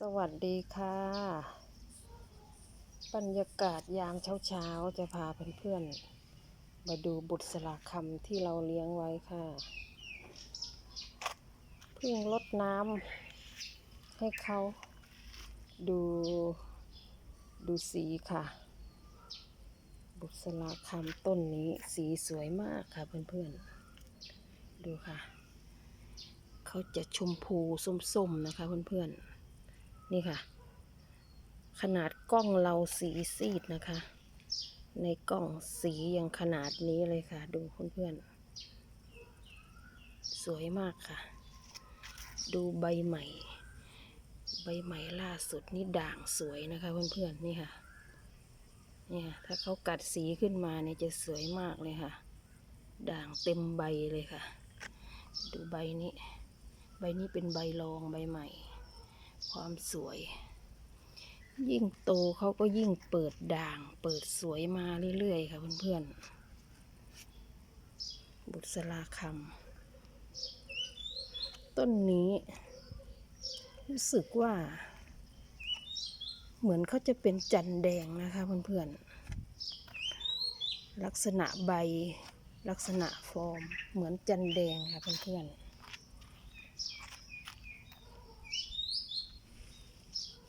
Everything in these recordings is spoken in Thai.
สวัสดีค่ะ บรรยากาศยามเช้าๆ จะพาเพื่อนๆ มาดูบุตรสลาคำที่เราเลี้ยงไว้ค่ะเพิ่งลดน้ำให้เขาดูดูสีค่ะ บุตรสลาคำต้นนี้สีสวยมากค่ะเพื่อนๆ ดูค่ะ เขาจะชมพูส้มๆนะคะเพื่อนๆ นี่ค่ะ ขนาดกล้องเราสีซีดนะคะ ในกล้องสียังขนาดนี้เลยค่ะ ดูเพื่อนๆ สวยมากค่ะ ดูใบใหม่ ใบใหม่ล่าสุดนี่ด่างสวยนะคะเพื่อนๆ นี่ค่ะเนี่ยถ้าเขากัดสีขึ้นมาเนี่ยจะสวยมากเลยค่ะ ด่างเต็มใบเลยค่ะ ดูใบนี้ ใบนี้เป็นใบรองใบใหม่ ความสวย ยิ่งโตเขาก็ยิ่งเปิดด่าง เปิดสวยมาเรื่อย ๆ ค่ะเพื่อนๆ บุษราคำต้นนี้ รู้สึกว่า เหมือนเขาจะเป็นจันแดงนะคะเพื่อนๆ ลักษณะใบลักษณะฟอร์มเหมือนจันแดงค่ะเพื่อนๆ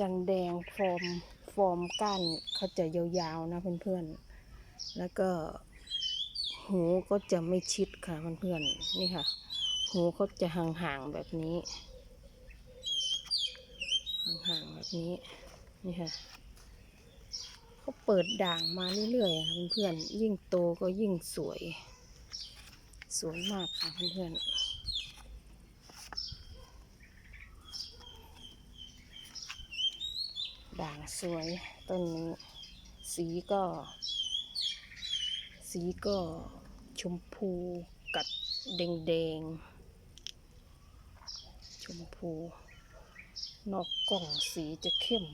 จันแดงฟอร์มฟอร์มก้านเขาจะยาวๆนะเพื่อนๆ แล้วก็หูก็จะไม่ชิดค่ะเพื่อนๆ นี่ค่ะ หูเขาจะห่างๆแบบนี้ ห่างๆแบบนี้ นี่ค่ะเขาเปิดด่างมาเรื่อยๆค่ะเพื่อนๆ ยิ่งโตก็ยิ่งสวย สวยมากค่ะเพื่อนๆ ด่างสวยต้นนี้ สีก็ สีก็ชมพูกัดแดงๆ ชมพู นอกกล่องสีจะเข้ม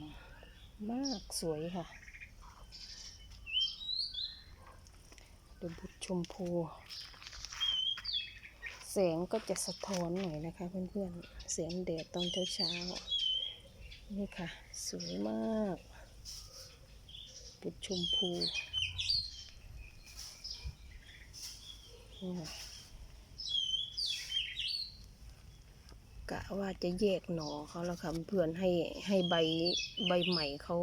มากสวยค่ะดูบุตรชมพู แสงก็จะสะท้อนหน่อยนะคะเพื่อนๆ เสียงแดดตอนเช้าๆ นี่ค่ะ สวยมากบุตรชมพูกะว่าจะแยกหนอเขาแล้วค่ะเพื่อนให้ให้ใบใบใหม่เขา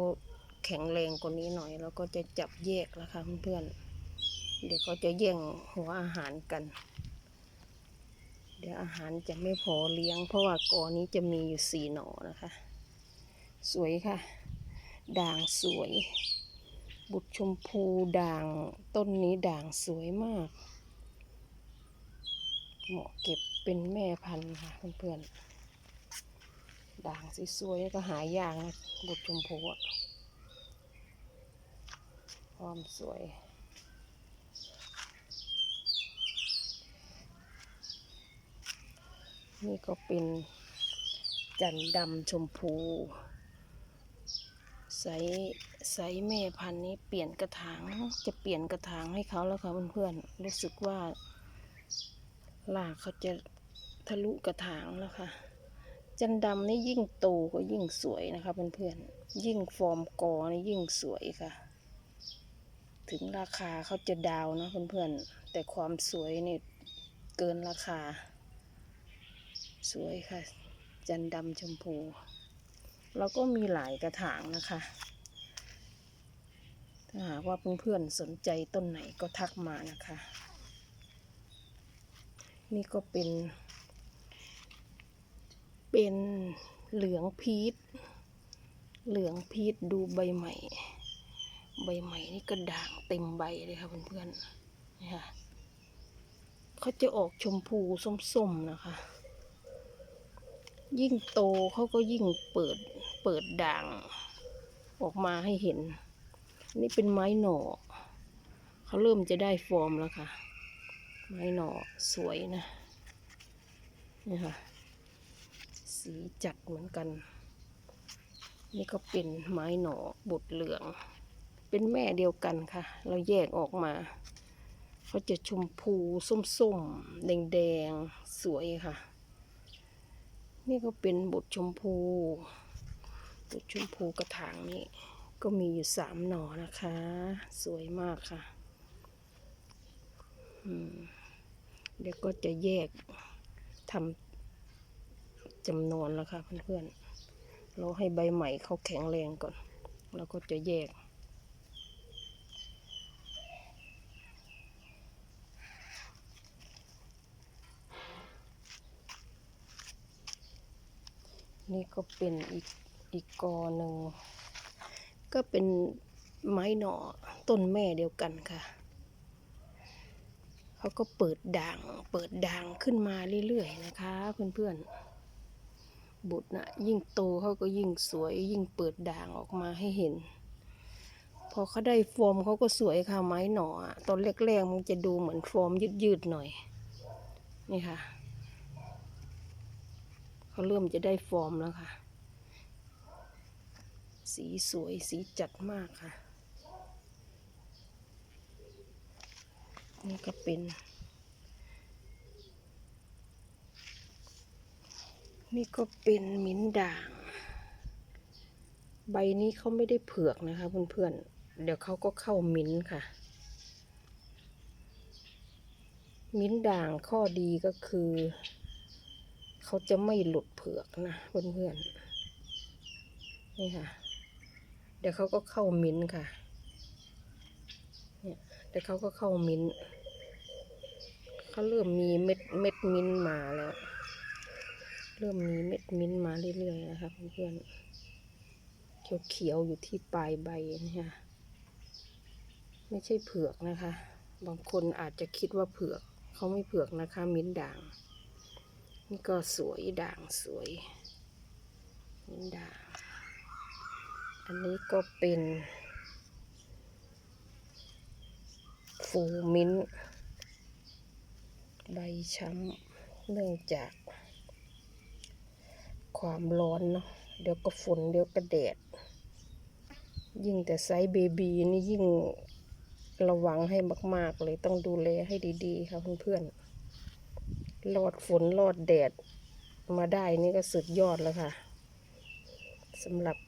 แข็งแรงกว่านี้หน่อย แล้วก็จะจับแยกแล้วค่ะเพื่อนเดี๋ยวเขาจะแย่งหัวอาหารกัน เดี๋ยวอาหารจะไม่พอเลี้ยง เพราะว่ากอนี้จะมีอยู่สี่หนอนะคะ สวยค่ะ ด่างสวย บุตรชมพูด่างต้นนี้ด่างสวยมาก เหมาะเก็บเป็นแม่พันธุ์ค่ะเพื่อนๆ ด่างสวยๆแล้วก็หายากนะบุตรชมพูอะความสวยนี่ก็เป็นจันดำชมพู ไซส์ไซส์แม่พันธุ์นี้เปลี่ยนกระถางจะเปลี่ยนกระถางให้เขาแล้วค่ะเพื่อนๆรู้สึกว่าลากเขาจะทะลุกระถางแล้วค่ะ จันดำนี่ยิ่งโตก็ยิ่งสวยนะคะเพื่อนๆยิ่งฟอร์มกอนี่ยิ่งสวยค่ะ ถึงราคาเขาจะดาวนะเพื่อนๆแต่ความสวยนี่เกินราคา สวยค่ะ จันดำชมพู เราก็มีหลายกระถางนะคะ ถ้าหากว่าเพื่อนๆสนใจต้นไหนก็ทักมานะคะ นี่ก็เป็น เป็นเหลืองพีชเหลืองพีชดูใบใหม่ ใบใหม่นี่ก็ด่างเต็มใบเลยค่ะเพื่อนๆนี่ค่ะเขาจะออกชมพูส้มๆนะคะ ยิ่งโตเขาก็ยิ่งเปิดเปิดด่างออกมาให้เห็น นี่เป็นไม้หน่อเขาเริ่มจะได้ฟอร์มแล้วค่ะ ไม้หน่อสวยนะนี่ค่ะ สีจัดเหมือนกัน นี่ก็เป็นไม้หน่อบุดเหลือง เป็นแม่เดียวกันค่ะ เราแยกออกมาเขาจะชมพูส้มๆ แดงๆ สวยค่ะ นี่ก็เป็นบทชมพูตุชมพูกระถางนี้ ก็มีอยู่สามหน่อนะคะ สวยมากค่ะเดี๋ยวก็จะแยกทำจำนวนแล้วค่ะเพื่อนๆเราให้ใบใหม่เขาแข็งแรงก่อน แล้วก็จะแยก นี่ก็เป็นอีกอีกกอหนึ่ง ก็เป็นไม้หน่อต้นแม่เดียวกันค่ะเขาก็เปิดด่างเปิดด่างขึ้นมาเรื่อยๆนะคะ เพื่อนๆ บุตรนะยิ่งโตเขาก็ยิ่งสวยยิ่งเปิดด่างออกมาให้เห็น พอเขาได้ฟอร์มเขาก็สวยค่ะไม้หน่อตอนแรกๆมันจะดูเหมือนฟอร์มยืดๆหน่อยนี่ค่ะ เขาเริ่มจะได้ฟอร์มแล้วค่ะ สีสวยสีจัดมากค่ะ นี่ก็เป็น นี่ก็เป็นมิ้นด่าง ใบนี้เขาไม่ได้เผือกนะคะเพื่อนๆ เดี๋ยวเขาก็เข้ามิ้นค่ะมิ้นด่างข้อดีก็คือ เขาจะไม่หลุดเผือกนะเพื่อนๆนี่ค่ะ เดี๋ยวเขาก็เข้ามิ้นค่ะ เนี่ยเดี๋ยวเขาก็เข้ามิ้นเขาเริ่มมีเม็ดเม็ดมิ้นมาแล้ว เริ่มมีเม็ดมิ้นมาเรื่อยๆนะคะเพื่อนๆเขียวๆอยู่ที่ปลายใบนี่ค่ะไม่ใช่เผือกนะคะ บางคนอาจจะคิดว่าเผือก เขาไม่เผือกนะคะ มิ้นด่าง นี่ก็สวยด่างสวยนท์ด่าง อันนี้ก็เป็นฟูมิ้นใบช้ำเนื่องจากความร้อนเนาะเดี๋ยวก็ฝนเดี๋ยวก็แดด ยิ่งแต่ไซส์เบบีนี่ยิ่งระวังให้มาก ๆ เลยต้องดูแลให้ดี ๆ ค่ะเพื่อนๆ รอดฝนรอดแดดมาได้นี่ก็สุดยอดแล้วค่ะสำหรับ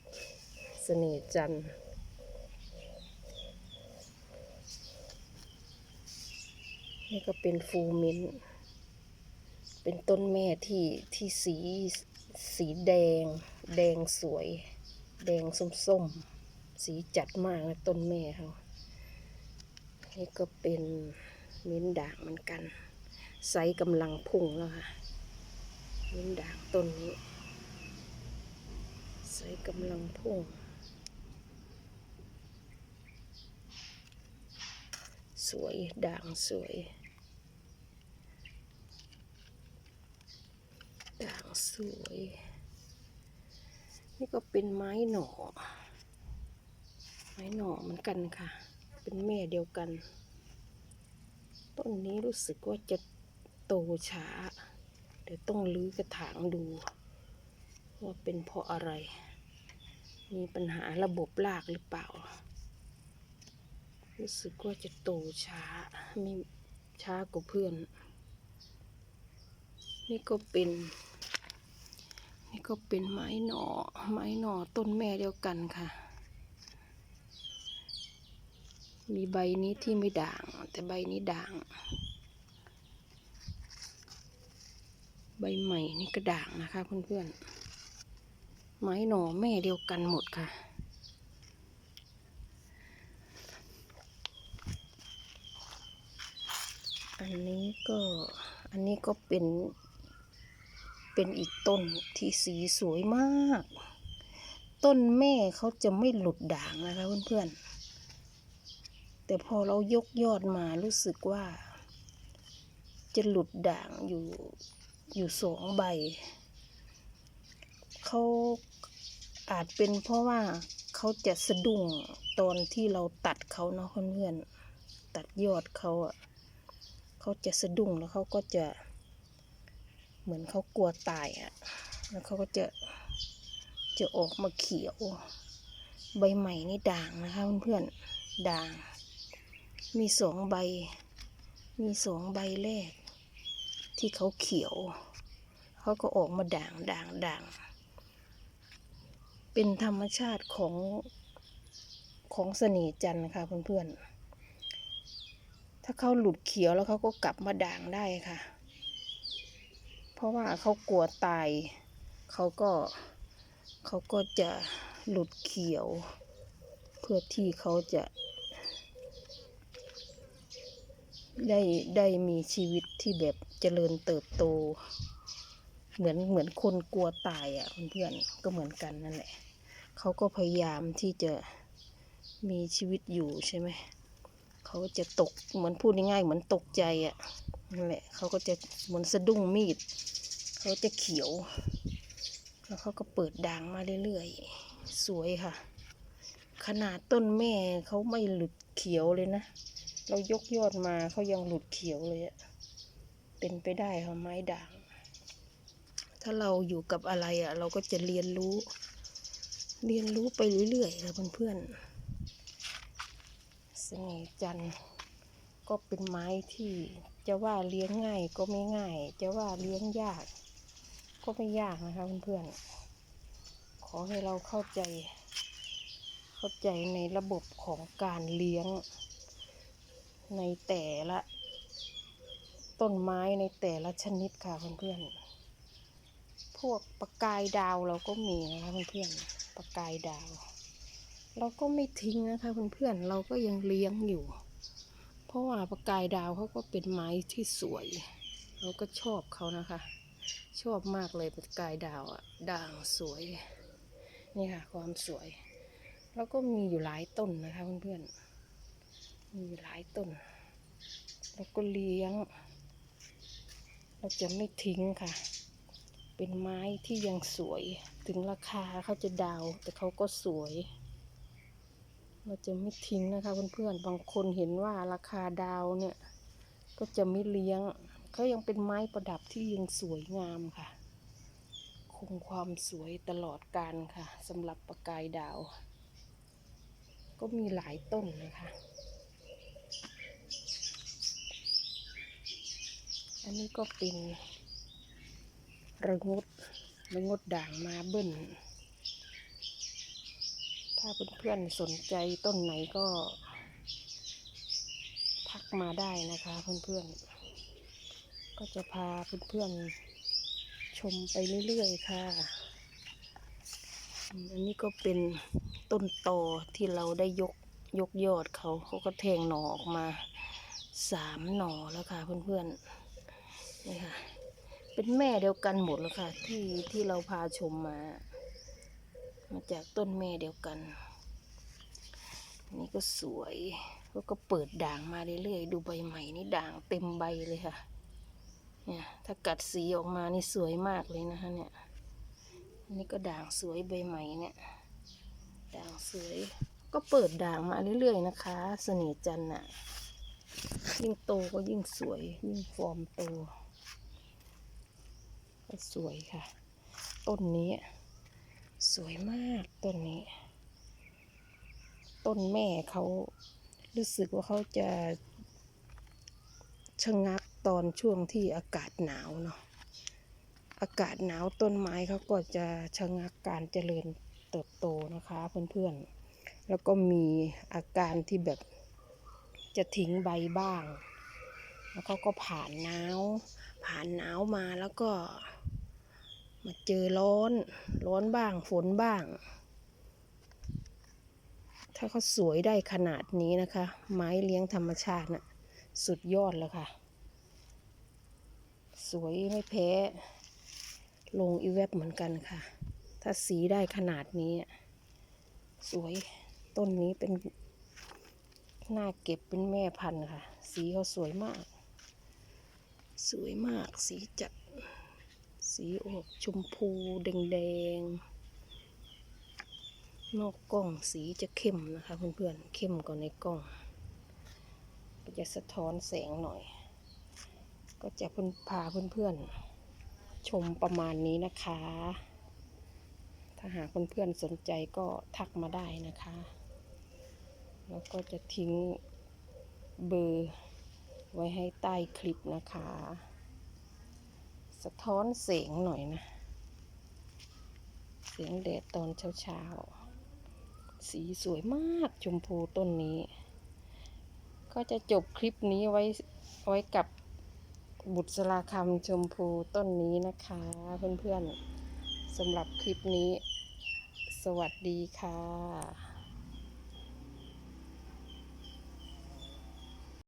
เสน่ห์จันทร์นี่ก็เป็นฟูมินเป็นต้นแม่ที่ที่สีสีแดง แดงสวย แดงส้มๆสีจัดมากนะต้นแม่เขานี่ก็เป็นมิ้นด่างเหมือนกัน ไซกำลังพุ่งแล้วค่ะมิ้นด่างต้นนี้ไซกำลังพุ่ง สวยด่างสวย ด่างสวย นี่ก็เป็นไม้หน่อ ไม้หน่อเหมือนกันค่ะ เป็นแม่เดียวกัน ต้นนี้รู้สึกว่าจะ โตช้า เดี๋ยวต้องรื้อกระถางดู ว่าเป็นเพราะอะไร มีปัญหาระบบรากหรือเปล่า รู้สึกว่าจะโตช้าไม่ช้ากว่าเพื่อน นี่ก็เป็น นี่ก็เป็นไม้หน่อไม้หน่อต้นแม่เดียวกันค่ะมีใบนี้ที่ไม่ด่าง แต่ใบนี้ด่าง ใบใหม่นี่ก็ด่างนะคะเพื่อนๆ ไม้หน่อแม่เดียวกันหมดค่ะ อันนี้ก็อันนี้ก็เป็นเป็นอีกต้นที่สีสวยมาก ต้นแม่เขาจะไม่หลุดด่างนะคะเพื่อนๆ แต่พอเรายกยอดมารู้สึกว่า จะหลุดด่างอยู่ อยู่สองใบ เขาอาจเป็นเพราะว่าเขาจะสะดุ้งตอนที่เราตัดเขาเนาะเพื่อนๆตัดยอดเขาอะเขาจะสะดุ้งแล้วเขาก็จะ เหมือนเขากลัวตายอะ่ะแล้วเขาก็จะจะออกมาเขียว ใบใหม่นี่ด่างนะคะเพื่อนๆด่าง มีสองใบ มีสองใบแรก ที่เขาเขียว เขาก็ออกมาด่างด่างด่าง เป็นธรรมชาติของของเสน่ห์จันทร์ค่ะเพื่อนๆ ถ้าเขาหลุดเขียวแล้วเขาก็กลับมาด่างได้ค่ะ เพราะว่าเขากลัวตาย เขาก็เขาก็จะหลุดเขียว เพื่อที่เขาจะได้ได้มีชีวิตที่แบบ เจริญเติบโต เหมือนเหมือนคนกลัวตายอะ่ะเพื่อนๆก็เหมือนกันนั่นแหละเขาก็พยายามที่จะมีชีวิตอยู่ใช่ไหมเขาจะตกเหมือนพูดง่ายๆเหมือนตกใจอะ่ะนั่นแหละเขาก็จะเหมือนสะดุ้งมีดเขาจะเขียว แล้วเขาก็เปิดด่างมาเรื่อยๆ สวยค่ะ ขนาดต้นแม่เขาไม่หลุดเขียวเลยนะ เรายกยอดมาเขายังหลุดเขียวเลยอะ เป็นไปได้ค่ะไม้ด่าง ถ้าเราอยู่กับอะไรอะ่ะ เราก็จะเรียนรู้ เรียนรู้ไปเรื่อยๆค่ะเพื่อนๆเสน่ห์จันทร์ก็เป็นไม้ที่จะว่าเลี้ยงง่ายก็ไม่ง่าย จะว่าเลี้ยงยาก ก็ไม่ยากนะคะเพื่อนๆขอให้เราเข้าใจ เข้าใจในระบบของการเลี้ยงในแต่ละ ต้นไม้ในแต่ละชนิดค่ะเพื่อนๆ พวกประกายดาวเราก็มีนะคะเพื่อนๆ ประกายดาว เราก็ไม่ทิ้งนะคะเพื่อนๆ เราก็ยังเลี้ยงอยู่ เพราะว่าประกายดาวเขาก็เป็นไม้ที่สวย เราก็ชอบเขานะคะ ชอบมากเลยประกายดาวอะด่างสวย นี่ค่ะความสวย แล้วก็มีอยู่หลายต้นนะคะเพื่อนๆ มีหลายต้นแล้วก็เลี้ยง เราจะไม่ทิ้งค่ะ เป็นไม้ที่ยังสวย ถึงราคาเขาจะดาว แต่เขาก็สวย เราจะไม่ทิ้งนะคะเพื่อนๆ บางคนเห็นว่าราคาดาวเนี่ย ก็จะไม่เลี้ยง เขายังเป็นไม้ประดับที่ยังสวยงามค่ะ คงความสวยตลอดกาลค่ะสำหรับประกายดาว ก็มีหลายต้นนะคะ อันนี้ก็เป็นระงดระงดด่างมาเบิ้ลถ้าเพื่อนๆสนใจต้นไหนก็ ทักมาได้นะคะเพื่อนๆ ก็จะพาเพื่อนๆชมไปเรื่อยๆค่ะ อันนี้ก็เป็นต้นตอที่เราได้ยกยกยอดเขาเขาก็แทงหน่อออกมาสามหน่อแล้วค่ะเพื่อนๆ นี่ค่ะ เป็นแม่เดียวกันหมดแล้วค่ะ ที่ที่เราพาชมมา มาจากต้นแม่เดียวกัน นี่ก็สวยแล้วก็เปิดด่างมาเรื่อยๆ ดูใบใหม่นี่ด่างเต็มใบเลยค่ะ เนี่ย ถ้ากัดสีออกมานี่สวยมากเลยนะคะเนี่ยอันนี้ก็ด่างสวยใบใหม่เนี่ยด่างสวยก็เปิดด่างมาเรื่อยๆนะคะเสน่จันน่ะ ยิ่งโตก็ยิ่งสวย ยิ่งฟอร์มโต ก็สวยค่ะ ต้นนี้ สวยมากต้นนี้ ต้นแม่เขารู้สึกว่าเขาจะชะงักตอนช่วงที่อากาศหนาวเนาะอากาศหนาวต้นไม้เขาก็จะชะงักการเจริญเติบโตนะคะเพื่อนๆ แล้วก็มีอาการที่แบบจะทิ้งใบบ้าง แล้วเขาก็ผ่านหนาวผ่านหนาวมาแล้วก็ มาเจอร้อน ร้อนบ้างฝนบ้าง ถ้าเขาสวยได้ขนาดนี้นะคะ ไม้เลี้ยงธรรมชาติน่ะสุดยอดแล้วค่ะ สวยไม่แพ้ ลงอีเว็บเหมือนกันค่ะ ถ้าสีได้ขนาดนี้ สวยต้นนี้เป็นน่าเก็บเป็นแม่พันธุ์ค่ะ สีเขาสวยมาก สวยมากสีจัด สีออกชมพูแดงๆ นอกกล้องสีจะเข้มนะคะเพื่อนๆ เข้มกว่าในกล้อง ก็จะสะท้อนแสงหน่อย ก็จะเพื่อนพาเพื่อนๆ ชมประมาณนี้นะคะ ถ้าหากเพื่อนๆ สนใจก็ทักมาได้นะคะ แล้วก็จะทิ้งเบอร์ไว้ให้ใต้คลิปนะคะ สะท้อนแสงหน่อยนะแสสียงแดดตอนเช้าๆ สีสวยมากชมพูต้นนี้ ก็จะจบคลิปนี้ไว้ไว้กับบุษราคำชมพูต้นนี้นะคะ เพื่อนๆสำหรับคลิปนี้ สวัสดีค่ะ